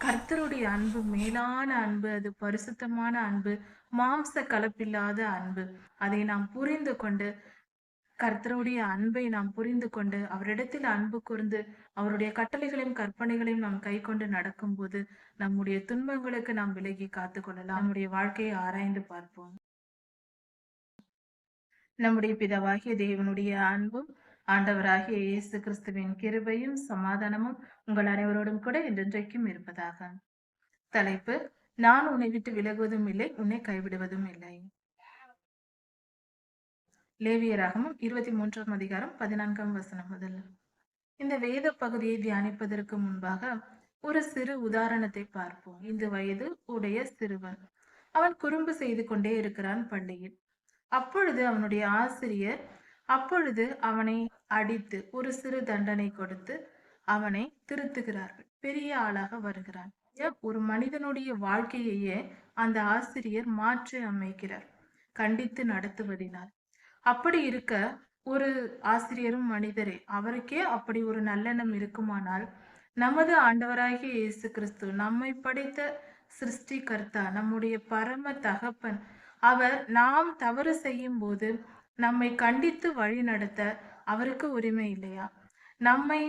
கர்த்தருடைய அன்பு மேலான அன்பு அது பரிசுத்தமான அன்பு மாம்ச கலப்பில்லாத அன்பு. அதை நாம் புரிந்து கொண்டு கர்த்தருடைய அன்பை நாம் புரிந்து கொண்டு அவரிடத்தில் அன்பு கூர்ந்து அவருடைய கட்டளைகளையும் கற்பனைகளையும் நாம் கை கொண்டு நடக்கும்போது நம்முடைய துன்பங்களுக்கு நாம் விலகி காத்துக் கொள்ளலாம் நம்முடைய வாழ்க்கையை ஆராய்ந்து பார்ப்போம். நம்முடைய பிதாவாகிய தேவனுடைய அன்பும் ஆண்டவராகிய இயேசு கிறிஸ்துவின் கிருபையும் சமாதானமும் உங்கள் அனைவரோடும் கூட என்றென்றைக்கும் இருப்பதாக. தலைப்பு நான் உன்னை விட்டு விலகுவதும் இல்லை உன்னை கைவிடுவதும் இல்லை. லேவியராகமும் இருபத்தி மூன்றாம் அதிகாரம் பதினான்காம் வசனம் முதல். இந்த வேத பகுதியை தியானிப்பதற்கு முன்பாக ஒரு சிறு உதாரணத்தை பார்ப்போம். இந்த வயது உடைய சிறுவன். அவன் குறும்பு செய்து கொண்டே இருக்கிறான் பள்ளியில். அப்பொழுது அவனுடைய ஆசிரியர் அப்பொழுது அவனை அடித்து ஒரு சிறு தண்டனை கொடுத்து அவனை திருத்துகிறார்கள். பெரிய ஆளாக வருகிறான். ஒரு மனிதனுடைய வாழ்க்கையையே அந்த ஆசிரியர் மாற்றி அமைக்கிறார். கண்டித்து நடத்துவதினால். அப்படி இருக்க ஒரு ஆசிரியரும் மனிதரே அவருக்கே அப்படி ஒரு நல்லெண்ணம் இருக்குமானால் நமது ஆண்டவராகிய இயேசு கிறிஸ்து நம்மை படைத்த சிருஷ்டிகர்த்தா நம்முடைய பரம தகப்பன். அவர் நாம் தவறு செய்யும் போது நம்மை கண்டித்து வழி நடத்த அவருக்கு உரிமை இல்லையா? நம்மை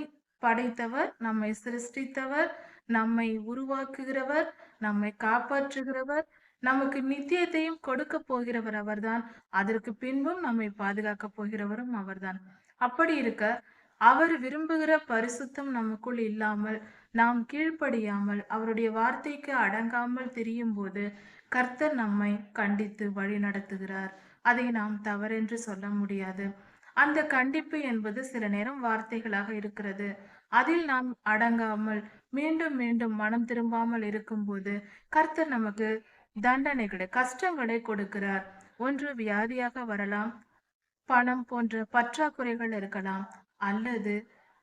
படைத்தவர் நம்மை சிருஷ்டித்தவர் நம்மை உருவாக்குகிறவர் நம்மை காப்பாற்றுகிறவர் நமக்கு நித்தியத்தையும் கொடுக்க போகிறவர் அவர்தான். அதற்கு பின்பும் நம்மை பாதுகாக்க போகிறவரும் அவர்தான். அப்படி இருக்க அவர் விரும்புகிற பரிசுத்தம் நமக்குள் இல்லாமல் நாம் கீழ்ப்படியாமல் அவருடைய வார்த்தைக்கு அடங்காமல் திரியும் போது கர்த்தர் நம்மை கண்டித்து வழி நடத்துகிறார். அதை நாம் தவறென்று சொல்ல முடியாது. அந்த கண்டிப்பு என்பது சில நேரம் வார்த்தைகளாக இருக்கிறது. அதில் நாம் அடங்காமல் மீண்டும் மீண்டும் மனம் திரும்பாமல் இருக்கும்போது கர்த்தர் நமக்கு தண்டனைகளை கஷ்டங்களை கொடுக்கிறார். ஒன்று வியாதியாக வரலாம். பணம் போன்ற பற்றாக்குறைகள் இருக்கலாம். அல்லது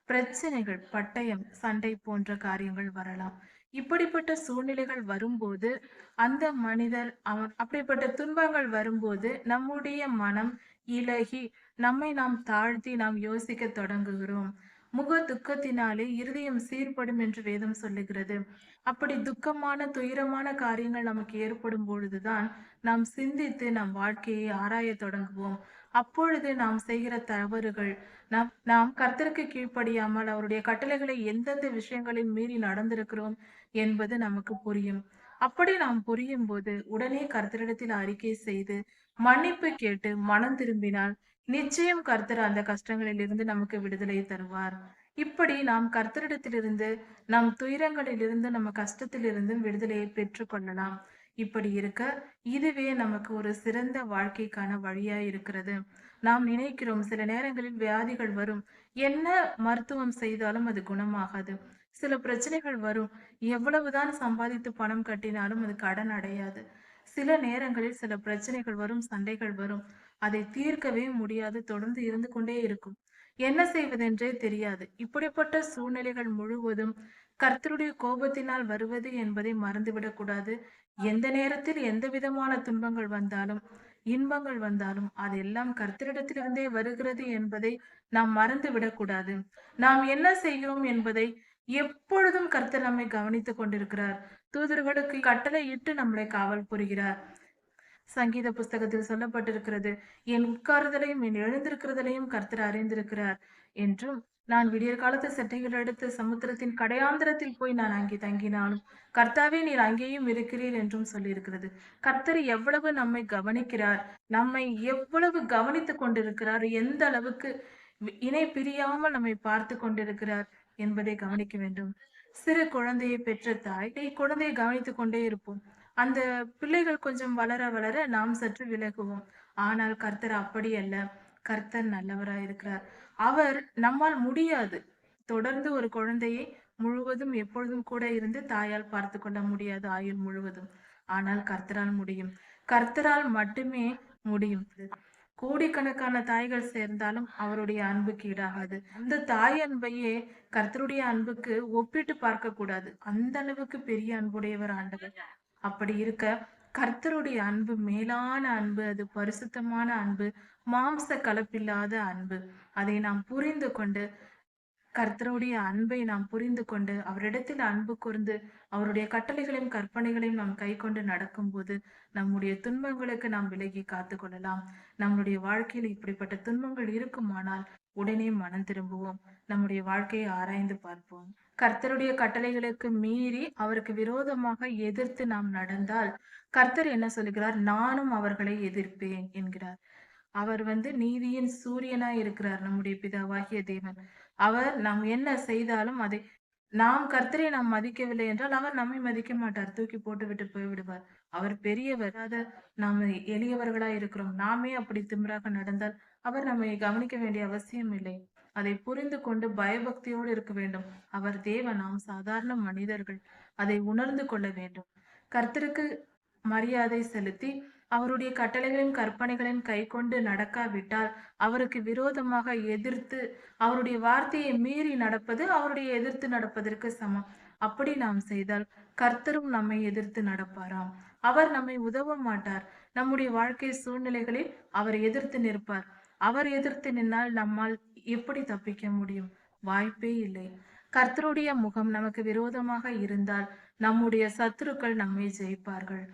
பிரச்சனைகள் பட்டயம் சண்டை போன்ற காரியங்கள் வரலாம். இப்படிப்பட்ட சூழ்நிலைகள் வரும்போது அந்த மனிதர் அவன் அப்படிப்பட்ட துன்பங்கள் வரும்போது நம்முடைய மனம் இலகி நம்மை நாம் தாழ்த்தி நாம் யோசிக்க தொடங்குகிறோம். முக துக்கத்தினாலே இருதயம் சீர்படும் என்று வேதம் சொல்லுகிறது. அப்படி துக்கமான துயரமான காரியங்கள் நமக்கு ஏற்படும் பொழுதுதான் நாம் சிந்தித்து நம் வாழ்க்கையை ஆராய தொடங்குவோம். அப்பொழுது நாம் செய்கிற தவறுகள் நாம் நாம் கர்த்தருக்கு கீழ்ப்படியாமல் அவருடைய கட்டளைகளை எந்தெந்த விஷயங்களில் மீறி நடந்திருக்கிறோம் என்பது நமக்கு புரியும். அப்படி நாம் புரியும் போது உடனே கர்த்தரிடத்தில் அறிக்கை செய்து மன்னிப்பு கேட்டு மனம் திரும்பினால் நிச்சயம் கர்த்தர் அந்த கஷ்டங்களில் இருந்து நமக்கு விடுதலை தருவார். இப்படி நாம் கர்த்தரிடத்திலிருந்து நம் துயரங்களிலிருந்து நம்ம கஷ்டத்திலிருந்தும் விடுதலையை பெற்றுக்கொள்ளலாம் இப்படி இருக்க இதுவே நமக்கு ஒரு சிறந்த வாழ்க்கைக்கான வழியா இருக்கிறது. நாம் நினைக்கிறோம் சில நேரங்களில் வியாதிகள் வரும். என்ன மருத்துவம் செய்தாலும் அது குணமாகாது. சில பிரச்சனைகள் வரும். எவ்வளவுதான் சம்பாதித்து பணம் கட்டினாலும் அது கடன் அடையாது. சில நேரங்களில் சில பிரச்சனைகள் வரும் சண்டைகள் வரும். அதை தீர்க்கவே முடியாது தொடர்ந்து இருந்து கொண்டே இருக்கும். என்ன செய்வதென்றே தெரியாது. இப்படிப்பட்ட சூழ்நிலைகள் முழுவதும் கர்த்தருடைய கோபத்தினால் வருவது என்பதை மறந்துவிடக்கூடாது எந்த நேரத்தில் எந்த விதமான துன்பங்கள் வந்தாலும் இன்பங்கள் வந்தாலும் அதெல்லாம் கர்த்தரிடத்திலிருந்தே வருகிறது என்பதை நாம் மறந்து விடக்கூடாது நாம் என்ன செய்கிறோம் என்பதை எப்பொழுதும் கர்த்தர் நம்மை கவனித்துக் கொண்டிருக்கிறார். தூதர்களுக்கு கட்டளை இட்டு நம்மளை காவல் புரிகிறார். சங்கீத புஸ்தகத்தில் சொல்லப்பட்டிருக்கிறது என் உட்காருதலையும் என் எழுந்திருக்கிறதலையும் கர்த்தர் அறிந்திருக்கிறார் என்றும் நான் விடியற் காலத்து செட்டைகள் எடுத்து சமுத்திரத்தின் கடையாந்திரத்தில் போய் நான் அங்கே தங்கினாலும் கர்த்தாவே நீர் அங்கேயும் இருக்கிறீர் என்றும் சொல்லியிருக்கிறது. கர்த்தர் எவ்வளவு நம்மை கவனிக்கிறார் நம்மை எவ்வளவு கவனித்துக் கொண்டிருக்கிறார் எந்த அளவுக்கு இணை பிரியாமல் நம்மை பார்த்து கொண்டிருக்கிறார். என்பதை கவனிக்க வேண்டும். சிறு குழந்தையை பெற்ற தாய் குழந்தையை கவனித்துக் கொண்டே இருப்போம். அந்த பிள்ளைகள் கொஞ்சம் வளர வளர நாம் சற்று விலகுவோம். ஆனால் கர்த்தர் அப்படி அல்ல. கர்த்தர் நல்லவராய் இருக்கிறார். அவர் நம்மால் முடியாது. தொடர்ந்து ஒரு குழந்தையை முழுவதும் எப்பொழுதும் கூட இருந்து தாயால் பார்த்து கொள்ள முடியாது ஆயுள் முழுவதும். ஆனால் கர்த்தரால் முடியும். கர்த்தரால் மட்டுமே முடியும். கோடிக்கணக்கான தாய்கள் சேர்ந்தாலும் அவருடைய அன்புக்கு ஈடாகாது. அந்த தாய் அன்பையே கர்த்தருடைய அன்புக்கு ஒப்பிட்டு பார்க்க கூடாது அந்த அளவுக்கு பெரிய அன்புடையவர் ஆண்டவர். அப்படி இருக்க கர்த்தருடைய அன்பு மேலான அன்பு அது பரிசுத்தமான அன்பு மாம்ச கலப்பில்லாத அன்பு. அதை நாம் புரிந்து கொண்டு கர்த்தருடைய அன்பை நாம் புரிந்து கொண்டு அவரிடத்தில் அன்பு கூர்ந்து அவருடைய கட்டளைகளையும் கற்பனைகளையும் நாம் கை கொண்டு நடக்கும்போது நம்முடைய துன்பங்களுக்கு நாம் விலகி காத்து கொள்ளலாம். நம்முடைய வாழ்க்கையில் இப்படிப்பட்ட துன்பங்கள் இருக்குமானால் உடனே மனம் திரும்புவோம். நம்முடைய வாழ்க்கையை ஆராய்ந்து பார்ப்போம். கர்த்தருடைய கட்டளைகளுக்கு மீறி அவருக்கு விரோதமாக எதிர்த்து நாம் நடந்தால் கர்த்தர் என்ன சொல்லுகிறார் நானும் அவர்களை எதிர்ப்பேன் என்கிறார். அவர் வந்து நீதியின் சூரியனாய் இருக்கிறார் நம்முடைய பிதாவாகிய தேவன். அவர் நாம் என்ன செய்தாலும் அதை நாம் கர்த்தரை நாம் மதிக்கவில்லை என்றால் அவர் நம்மை மதிக்க மாட்டார் தூக்கி போட்டு விட்டு போய்விடுவார். அவர் பெரியவர் அத நாம் எளியவர்களா இருக்கிறோம். நாமே அப்படி திமிராக நடந்தால் அவர் நம்மை கவனிக்க வேண்டிய அவசியம் இல்லை. அதை புரிந்து கொண்டு பயபக்தியோடு இருக்க வேண்டும். அவர் தேவ நாம் சாதாரண மனிதர்கள். அதை உணர்ந்து கொள்ள வேண்டும். கர்த்தருக்கு மரியாதை செலுத்தி அவருடைய கட்டளைகளின் கற்பனைகளின் கை கொண்டு நடக்காவிட்டால் அவருக்கு விரோதமாக எதிர்த்து அவருடைய வார்த்தையை மீறி நடப்பது அவருடைய எதிர்த்து நடப்பதற்கு சமம். அப்படி நாம் செய்தால் கர்த்தரும் நம்மை எதிர்த்து நடப்பாராம். அவர் நம்மை உதவ மாட்டார். நம்முடைய வாழ்க்கை சூழ்நிலைகளில் அவர் எதிர்த்து நிற்பார். அவர் எதிர்த்து நின்னால் நம்மால் எப்படி தப்பிக்க முடியும்? வாய்ப்பே இல்லை. கர்த்தருடைய முகம் நமக்கு விரோதமாக இருந்தால் நம்முடைய சத்துருக்கள் நம்மை ஜெயிப்பார்கள்.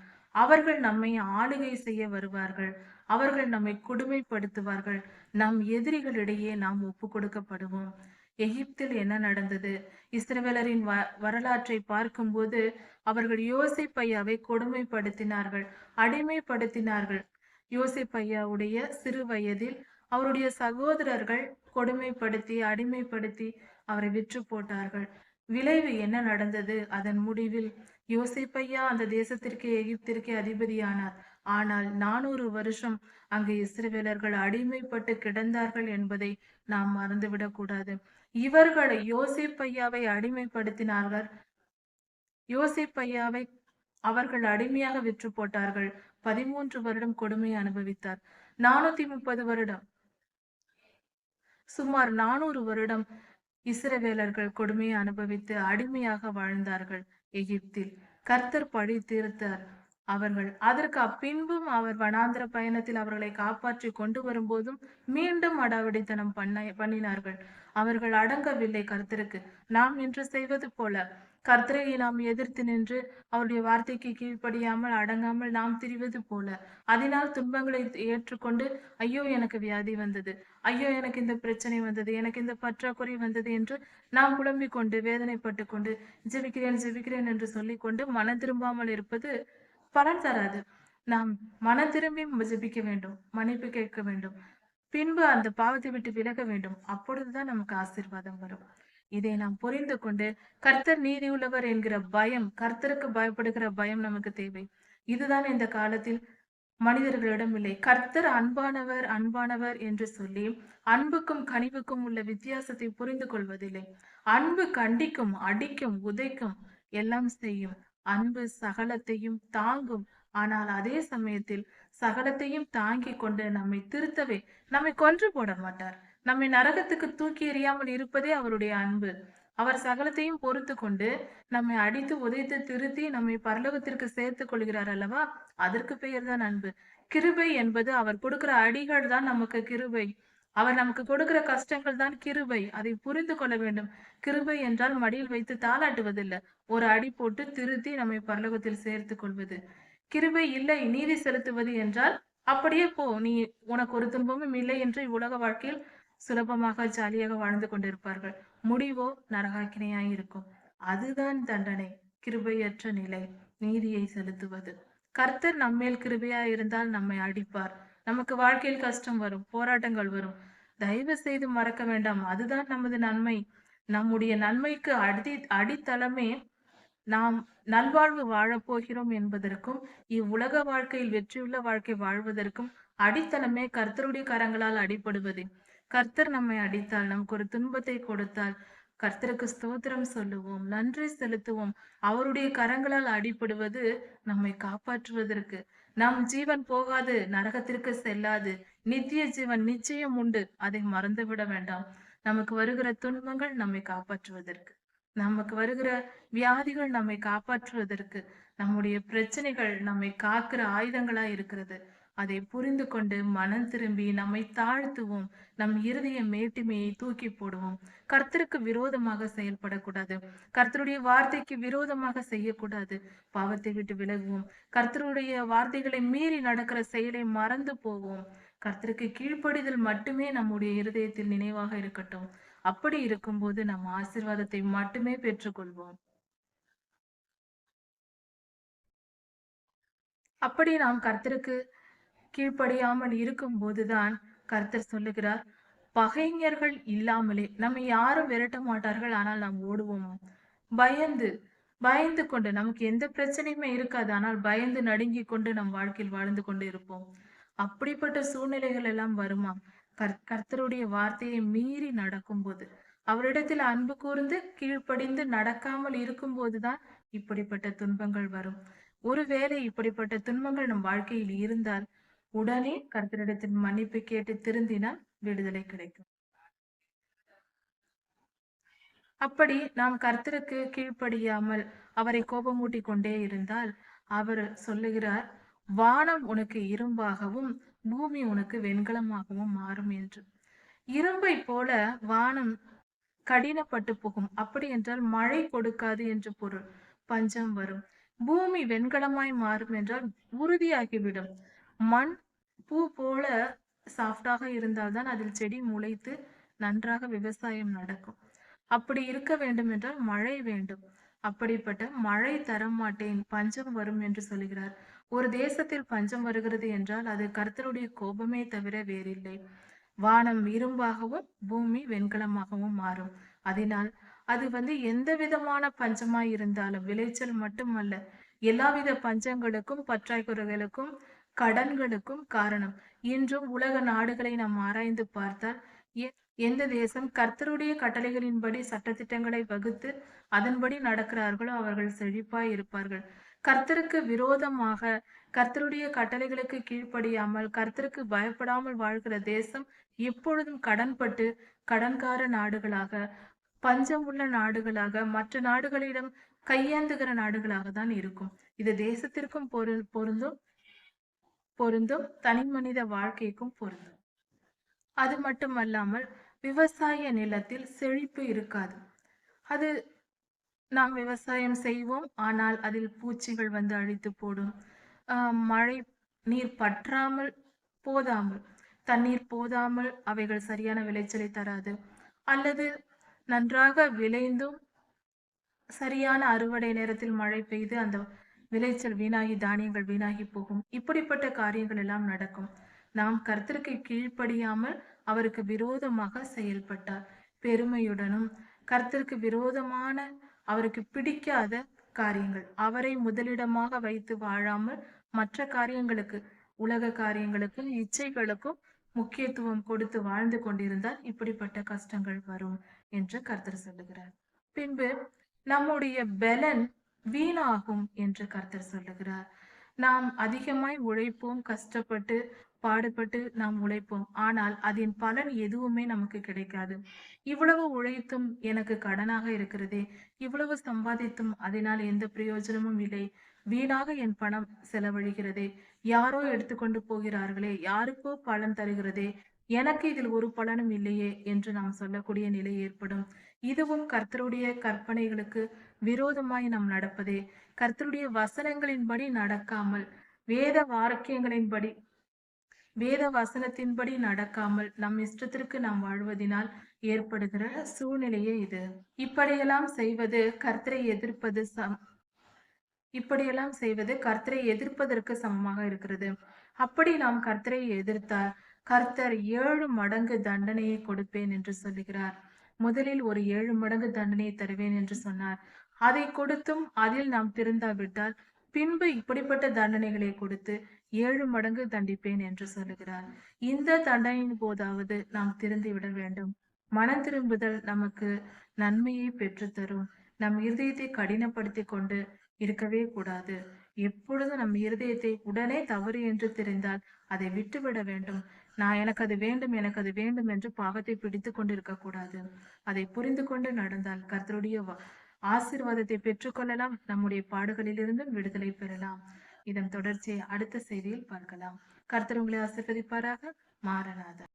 அவர்கள் நம்மை ஆளுகை செய்ய வருவார்கள். அவர்கள் நம்மை கொடுமைப்படுத்துவார்கள். நம் எதிரிகளிடையே நாம் ஒப்பு கொடுக்கப்படுவோம். எகிப்தில் என்ன நடந்தது? இஸ்ரவேலரின் வ வரலாற்றை பார்க்கும்போது அவர்கள் யோசிப்பையாவை கொடுமைப்படுத்தினார்கள் அடிமைப்படுத்தினார்கள். யோசிப்பையாவுடைய சிறு வயதில் அவருடைய சகோதரர்கள் கொடுமைப்படுத்தி அடிமைப்படுத்தி அவரை விற்று போட்டார்கள். விளைவு என்ன நடந்தது? அதன் முடிவில் யோசிப்பையா அந்த தேசத்திற்கு எகிப்திற்கு அதிபதியானார். ஆனால் நானூறு வருஷம் அங்கு இஸ்ரவேலர்கள் அடிமைப்பட்டு கிடந்தார்கள் என்பதை நாம் மறந்துவிடக் கூடாது இவர்களை யோசிப்பையாவை அடிமைப்படுத்தினார்கள். யோசிப்பையாவை அவர்கள் அடிமையாக விற்று போட்டார்கள். பதிமூன்று வருடம் கொடுமை அனுபவித்தார். நானூத்தி முப்பது வருடம். சுமார் நானூறு வருடம் இஸ்ரவேலர்கள் கொடுமையை அனுபவித்து அடிமையாக வாழ்ந்தார்கள். எகிப்தில். கர்த்தர் பழி தீர்த்தார். அவர்கள் அதற்கு பின்பும் அவர் வனாந்திர பயணத்தில் அவர்களை காப்பாற்றி கொண்டு வரும்போதும் மீண்டும் அடாவடித்தனம் பண்ண பண்ணினார்கள். அவர்கள் அடங்கவில்லை கர்த்தருக்கு. நாம் இன்று செய்வது போல. கர்த்தரை நாம் எதிர்த்து நின்று அவருடைய வார்த்தைக்கு கீழ்ப்படியாமல் அடங்காமல் நாம் திரிவது போல. அதனால் துன்பங்களை ஏற்றுக்கொண்டு ஐயோ எனக்கு வியாதி வந்தது. ஐயோ எனக்கு இந்த பிரச்சனை வந்தது. எனக்கு இந்த பற்றாக்குறை வந்தது என்று நாம் புலம்பிக் கொண்டு வேதனைப்பட்டு கொண்டு ஜெபிக்கிறேன் ஜெபிக்கிறேன் என்று சொல்லிக்கொண்டு மனம் திரும்பாமல் இருப்பது பலன் தராது. நாம் மன திரும்பி ஜெபிக்க வேண்டும். மன்னிப்பு கேட்க வேண்டும். பின்பு அந்த பாவத்தை விட்டு விலக வேண்டும். அப்பொழுதுதான் நமக்கு ஆசீர்வாதம் வரும். இதை நாம் புரிந்து கொண்டு கர்த்தர் நீதி உள்ளவர் என்கிற பயம் கர்த்தருக்கு பயப்படுகிற பயம் நமக்கு தேவை. இதுதான் இந்த காலத்தில் மனிதர்களிடம் இல்லை. கர்த்தர் அன்பானவர் அன்பானவர் என்று சொல்லி அன்புக்கும் கனிவுக்கும் உள்ள வித்தியாசத்தை புரிந்து கொள்வதில்லை. அன்பு கண்டிக்கும் அடிக்கும் உதைக்கும் எல்லாம் செய்யும். அன்பு சகலத்தையும் தாங்கும். ஆனால் அதே சமயத்தில் சகலத்தையும் தாங்கி கொண்டு நம்மை திருத்தவே நம்மை கொன்று போட மாட்டார். நம்மை நரகத்துக்கு தூக்கி எறியாமல் இருப்பதே அவருடைய அன்பு. அவர் சகலத்தையும் பொறுத்து கொண்டு நம்மை அடித்து உதைத்து திருத்தி நம்மை பரலோகத்திற்கு சேர்த்து கொள்கிறார் அல்லவா? அதற்கு பெயர் தான் அன்பு. கிருபை என்பது அவர் கொடுக்கிற அடிகள் தான் நமக்கு கிருபை. அவர் நமக்கு கொடுக்கிற கஷ்டங்கள் தான் கிருபை. அதை புரிந்து கொள்ள வேண்டும். கிருபை என்றால் மடியில் வைத்து தாளாட்டுவதில்லை. ஒரு அடி போட்டு திருத்தி நம்மை பரலோகத்தில் சேர்த்து கொள்வது. கிருபை இல்லை நீதி செலுத்துவது என்றால் அப்படியே போ. நீ உனக்கு ஒரு துன்பமும் இல்லை என்று உலக வாழ்க்கையில் சுலபமாக ஜாலியாக வாழ்ந்து கொண்டிருப்பார்கள். முடிவோ நரகாக்கினையாய் இருக்கும் அதுதான் தண்டனை கிருபையற்ற நிலை நீதியை செலுத்துவது. கர்த்தர் நம்மேல் கிருபையா இருந்தால் நம்மை அடிப்பார். நமக்கு வாழ்க்கையில் கஷ்டம் வரும் போராட்டங்கள் வரும். தயவு செய்து மறக்க வேண்டாம். அதுதான் நமது நன்மை. நம்முடைய நன்மைக்கு அடி அடித்தளமே நாம் நல்வாழ்வு வாழப்போகிறோம் என்பதற்கும் இவ்வுலக வாழ்க்கையில் வெற்றியுள்ள வாழ்க்கை வாழ்வதற்கும் அடித்தளமே கர்த்தருடைய கரங்களால் அடிபடுவது. கர்த்தர் நம்மை அடித்தால் நமக்கு ஒரு துன்பத்தை கொடுத்தால் கர்த்தருக்கு ஸ்தோத்திரம் சொல்லுவோம் நன்றி செலுத்துவோம். அவருடைய கரங்களால் அடிபடுவது நம்மை காப்பாற்றுவதற்கு. நம் ஜீவன் போகாது நரகத்திற்கு செல்லாது. நித்திய ஜீவன் நிச்சயம் உண்டு அதை மறந்துவிட வேண்டாம். நமக்கு வருகிற துன்பங்கள் நம்மை காப்பாற்றுவதற்கு. நமக்கு வருகிற வியாதிகள் நம்மை காப்பாற்றுவதற்கு நம்முடைய பிரச்சனைகள் நம்மை காக்கிற ஆயுதங்களா இருக்கிறது. அதை புரிந்து கொண்டு மனம் திரும்பி நம்மை தாழ்த்துவோம். நம் இருதய மேட்டுமையை தூக்கி போடுவோம். கர்த்தருக்கு விரோதமாக செயல்படக்கூடாது. கர்த்தருடைய வார்த்தைக்கு விரோதமாக செய்யக்கூடாது. பாவத்தை விட்டு விலகுவோம். கர்த்தருடைய வார்த்தைகளை மீறி நடக்கிற செயலை மறந்து போவோம். கர்த்தருக்கு கீழ்ப்படிதல் மட்டுமே நம்முடைய இருதயத்தில் நினைவாக இருக்கட்டும். அப்படி இருக்கும்போது நம் ஆசிர்வாதத்தை மட்டுமே பெற்றுக்கொள்வோம். அப்படி நாம் கர்த்தருக்கு கீழ்ப்படியாமல் இருக்கும் போதுதான் கர்த்தர் சொல்லுகிறார் பகைஞர்கள் இல்லாமலே நம்மை யாரும் விரட்ட மாட்டார்கள் ஆனால் நாம் ஓடுவோமா? பயந்து பயந்து கொண்டு நமக்கு எந்த பிரச்சனையுமே இருக்காது ஆனால் பயந்து நடுங்கி கொண்டு நம் வாழ்க்கையில் வாழ்ந்து கொண்டு இருப்போம். அப்படிப்பட்ட சூழ்நிலைகள் எல்லாம் வருமா? கர்த்தருடைய வார்த்தையை மீறி நடக்கும்போது அவரிடத்தில் அன்பு கூர்ந்து கீழ்ப்படிந்து நடக்காமல் இருக்கும்போதுதான் இப்படிப்பட்ட துன்பங்கள் வரும். ஒருவேளை இப்படிப்பட்ட துன்பங்கள் நம் வாழ்க்கையில் இருந்தால் உடனே கர்த்தரிடத்தில் மன்னிப்பு கேட்டு திருந்தினால் விடுதலை கிடைக்கும். அப்படி நாம் கர்த்தருக்கு கீழ்ப்படியாமல் அவரை கோபமூட்டி கொண்டே இருந்தால் அவர் சொல்லுகிறார் வானம் உனக்கு இரும்பாகவும் பூமி உனக்கு வெண்கலமாகவும் மாறும் என்று. இரும்பை போல வானம் கடினப்பட்டு போகும். அப்படி என்றால் மழை கொடுக்காது என்று பொருள். பஞ்சம் வரும். பூமி வெண்கலமாய் மாறும் என்றால் உறுதியாகிவிடும். மண் பூ போல சாஃப்டாக இருந்தால்தான் அதில் செடி முளைத்து நன்றாக விவசாயம் நடக்கும். அப்படி இருக்க வேண்டும் என்றால் மழை வேண்டும். அப்படிப்பட்ட மழை தர மாட்டேன் பஞ்சம் வரும் என்று சொல்கிறார். ஒரு தேசத்தில் பஞ்சம் வருகிறது என்றால் அது கர்த்தருடைய கோபமே தவிர வேறில்லை. வானம் இரும்பாகவும் பூமி வெண்கலமாகவும் மாறும். அதனால் அது வந்து எந்த விதமான பஞ்சமாய் இருந்தாலும் விளைச்சல் மட்டுமல்ல எல்லாவித பஞ்சங்களுக்கும் பற்றாக்குறைகளுக்கும் கடன்களுக்கும் காரணம். இன்றும் உலக நாடுகளை நாம் ஆராய்ந்து பார்த்தால் எ- எந்த தேசம் கர்த்தருடைய கட்டளைகளின்படி சட்டத்திட்டங்களை வகுத்து அதன்படி நடக்கிறார்களோ அவர்கள் செழிப்பாய் இருப்பார்கள். கர்த்தருக்கு விரோதமாக கர்த்தருடைய கட்டளைகளுக்கு கீழ்ப்படியாமல் கர்த்தருக்கு பயப்படாமல் வாழ்கிற தேசம் எப்பொழுதும் கடன்பட்டு கடன்கார நாடுகளாக பஞ்சம் உள்ள நாடுகளாக மற்ற நாடுகளிடம் கையேந்துகிற நாடுகளாக தான் இருக்கும். இது தேசத்திற்கும் பொரு பொருந்தும் பொருந்தும் தனி மனித வாழ்க்கைக்கும் பொருந்தும். அது மட்டுமல்லாமல் விவசாய நிலத்தில் செழிப்பு இருக்காது. அது நாம் விவசாயம் செய்வோம். ஆனால் அதில் பூச்சிகள் வந்து அழித்து போடும். மழை நீர் பற்றாமல் போதாமல் தண்ணீர் போதாமல் அவைகள் சரியான விளைச்சலை தராது. அல்லது நன்றாக விளைந்தும் சரியான அறுவடை நேரத்தில் மழை பெய்து அந்த விளைச்சல் வீணாகி தானியங்கள் வீணாகி போகும். இப்படிப்பட்ட காரியங்கள் எல்லாம் நடக்கும். நாம் கர்த்தருக்கு கீழ்ப்படியாமல் அவருக்கு விரோதமாக செயல்பட்டார். பெருமையுடனும் கர்த்தருக்கு விரோதமான அவருக்கு பிடிக்காத காரியங்கள். அவரை முதலிடமாக வைத்து வாழாமல் மற்ற காரியங்களுக்கு உலக காரியங்களுக்கும் இச்சைகளுக்கும் முக்கியத்துவம் கொடுத்து வாழ்ந்து கொண்டிருந்தால் இப்படிப்பட்ட கஷ்டங்கள் வரும் என்று கர்த்தர் சொல்லுகிறார். பின்பு நம்முடைய பலன் வீணாகும் என்று கர்த்தர் சொல்லுகிறார். நாம் அதிகமாய் உழைப்போம் கஷ்டப்பட்டு பாடுபட்டு நாம் உழைப்போம். ஆனால் அதன் பலன் எதுவுமே நமக்கு கிடைக்காது. இவ்வளவு உழைத்தும் எனக்கு கடனாக இருக்கிறதே. இவ்வளவு சம்பாதித்தும் அதனால் எந்த பிரயோஜனமும் இல்லை. வீணாக என் பணம் செலவழிகிறதே. யாரோ எடுத்துக்கொண்டு போகிறார்களே. யாருக்கோ பலன் தருகிறதே. எனக்கு இதில் ஒரு பலனும் இல்லையே என்று நாம் சொல்லக்கூடிய நிலை ஏற்படும். இதுவும் கர்த்தருடைய கற்பனைகளுக்கு விரோதமாய் நாம் நடப்பதே. கர்த்தருடைய வசனங்களின்படி நடக்காமல் வேத வாக்கியங்களின்படி வேத வசனத்தின்படி நடக்காமல் நம் இஷ்டத்திற்கு நாம் வாழ்வதினால் ஏற்படுகிற சூழ்நிலையே இது. இப்படியெல்லாம் செய்வது கர்த்தரை எதிர்ப்பது சம் இப்படியெல்லாம் செய்வது கர்த்தரை எதிர்ப்பதற்கு சமமாக இருக்கிறது. அப்படி நாம் கர்த்தரை எதிர்த்தால் கர்த்தர் ஏழு மடங்கு தண்டனையை கொடுப்பேன் என்று சொல்லுகிறார். முதலில் ஒரு ஏழு மடங்கு தண்டனையை தருவேன் என்று சொன்னார். அதை கொடுத்தும் அதில் நாம் திருந்தாவிட்டால் பின்பு இப்படிப்பட்ட தண்டனைகளை கொடுத்து ஏழு மடங்கு தண்டிப்பேன் என்று சொல்லுகிறார். இந்த தண்டனையின் போதாவது நாம் திருந்தி விட வேண்டும். மனம் திரும்புதல் நமக்கு நன்மையை பெற்றுத்தரும் நம் இருதயத்தை கடினப்படுத்தி கொண்டு இருக்கவே கூடாது. எப்பொழுதும் நம் இருதயத்தை உடனே தவறு என்று தெரிந்தால் அதை விட்டுவிட வேண்டும். நான் எனக்கு அது வேண்டும் எனக்கு அது வேண்டும் என்று பாவத்தை பிடித்து கொண்டு இருக்கக்கூடாது அதை புரிந்து கொண்டு நடந்தால் கர்த்தருடைய ஆசீர்வாதத்தை பெற்றுக்கொள்ளலாம். நம்முடைய பாடுகளிலிருந்தும் விடுதலை பெறலாம். இதன் தொடர்ச்சியை அடுத்த செய்தியில் பார்க்கலாம். கர்த்தர் உங்களை ஆசீர்வதிப்பாராக. மாறனாதா.